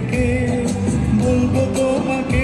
থেকে বলব তোমাকে।